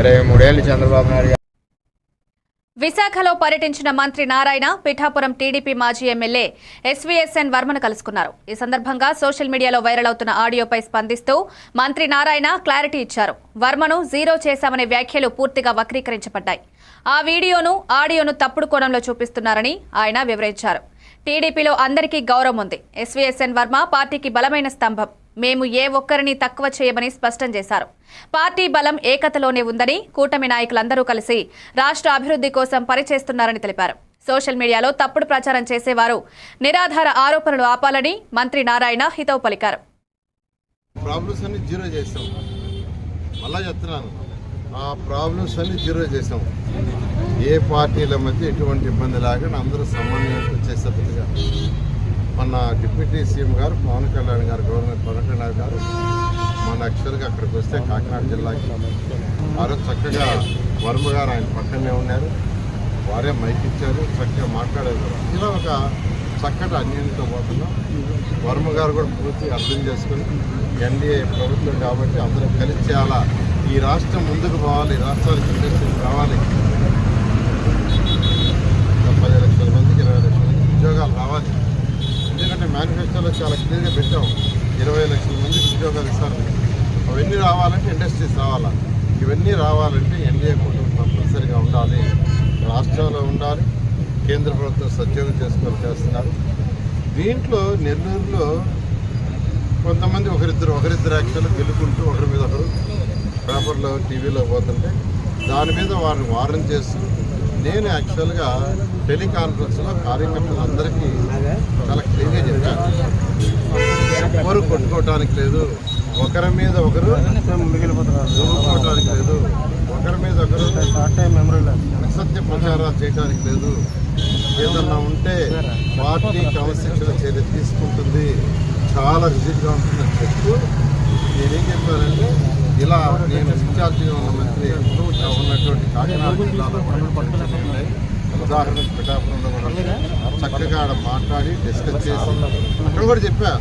ఇరవై మూడేళ్ళు చంద్రబాబు నాయుడు విశాఖలో పర్యటించిన మంత్రి నారాయణ పిఠాపురం టీడీపీ మాజీ ఎమ్మెల్యే ఎస్వీఎస్ఎన్ వర్మను కలుసుకున్నారు. ఈ సందర్భంగా సోషల్ మీడియాలో వైరల్ అవుతున్న ఆడియోపై స్పందిస్తూ మంత్రి నారాయణ క్లారిటీ ఇచ్చారు. వర్మను జీరో చేశామనే వ్యాఖ్యలు పూర్తిగా వక్రీకరించబడ్డాయి. ఆ వీడియోను ఆడియోను తప్పుడు కోణంలో చూపిస్తున్నారని ఆయన వివరించారు. టీడీపీలో అందరికీ గౌరవం ఉంది. ఎస్వీఎస్ఎన్ వర్మ పార్టీకి బలమైన స్తంభం. మేము ఏ ఒక్కరిని తక్కువ చేయమని స్పష్టం చేశారు. పార్టీ బలం ఏకతలోనే ఉందని కూటమి నాయకులందరూ కలిసి రాష్ట్ర అభివృద్ధి కోసం పనిచేస్తున్నారని తెలిపారు. సోషల్ మీడియాలో తప్పుడు ప్రచారం చేసేవారు నిరాధార ఆరోపణలు ఆపాలని మంత్రి నారాయణ హితవు పలికారు. ప్రాబ్లమ్స్ అన్ని జీరో చేసాం. మళ్ళా చెప్తున్నాను. ఆ ప్రాబ్లమ్స్ అన్ని జీరో చేసాం. ఏ పార్టీల మధ్య ఎటువంటి ఇబ్బంది లేకుండా అందరూ సమన్వయం చేసేట్టుగా మన డిప్యూటీ సీఎం గారు పవన్ కళ్యాణ్ గారు గవర్నర్ పవన్ కళ్యాణ్ గారు మన యాక్చువల్గా అక్కడికి వస్తే కాకినాడ జిల్లాకి. వారు చక్కగా వర్మ గారు ఆయన పక్కనే ఉన్నారు. వారే మైక్ ఇచ్చారు చక్కగా మాట్లాడారు. ఇలా ఒక చక్కటి అన్యంతో పోతున్నాం వర్మ గారు కూడా పూర్తి అర్థం చేసుకుని ఎన్డీఏ ప్రభుత్వం కాబట్టి అందరం కలిసి చేయాలా ఈ రాష్ట్రం ముందుకు పోవాలి రాష్ట్రానికి ఇండస్ట్రీస్ రావాలి. పది లక్షల మందికి ఇరవై లక్షల మందికి ఉద్యోగాలు రావాలి. ఎందుకంటే మేనిఫెస్టోలో చాలా క్లియర్గా పెట్టాం. ఇరవై లక్షల మంది ఉద్యోగాలు ఇస్తారు. అవన్నీ రావాలంటే ఇండస్ట్రీస్ రావాలా? ఇవన్నీ రావాలంటే ఎన్డీఏ కుటుంబం తప్పనిసరిగా ఉండాలి. రాష్ట్రంలో ఉండాలి. కేంద్ర ప్రభుత్వం సద్యోగం చేసుకొని చేస్తున్నారు. దీంట్లో నెల్లూరులో కొంతమంది ఒకరిద్దరు ఒకరిద్దరు యాక్చువల్ గెలుకుంటూ ఒకరి మీద ఒకరు పేపర్లో టీవీలో పోతుంటే దాని మీద వారిని వారం చేస్తూ నేను యాక్చువల్గా టెలికాన్ఫరెన్స్లో కార్యకర్తలందరికీ చాలా క్లియర్గా చెప్పాను. ఎవరు కొట్టుకోవటానికి లేదు ఒకరి మీద ఒకరు మిగిలిపోతున్నారు లేదు ఒకరి మీద ఒకరు అసత్య ప్రచారాలు చేయడానికి లేదు. ఏదన్నా ఉంటే పార్టీ క్రమశిక్షణ చర్య తీసుకుంటుంది. చాలా విజిట్గా ఉంటుందని చెప్తూ నేనేం చెప్పానంటే ఇలా నేను ఇన్ఛార్జిగా ఉన్న మంత్రి ఉన్నటువంటి కాకినాడ జిల్లాలో ఉన్నాయి. ఉదాహరణకు పిఠాపురంలో కూడా చక్కగా ఆడ మాట్లాడి డిస్కస్ చేసి అక్కడ కూడా చెప్పా.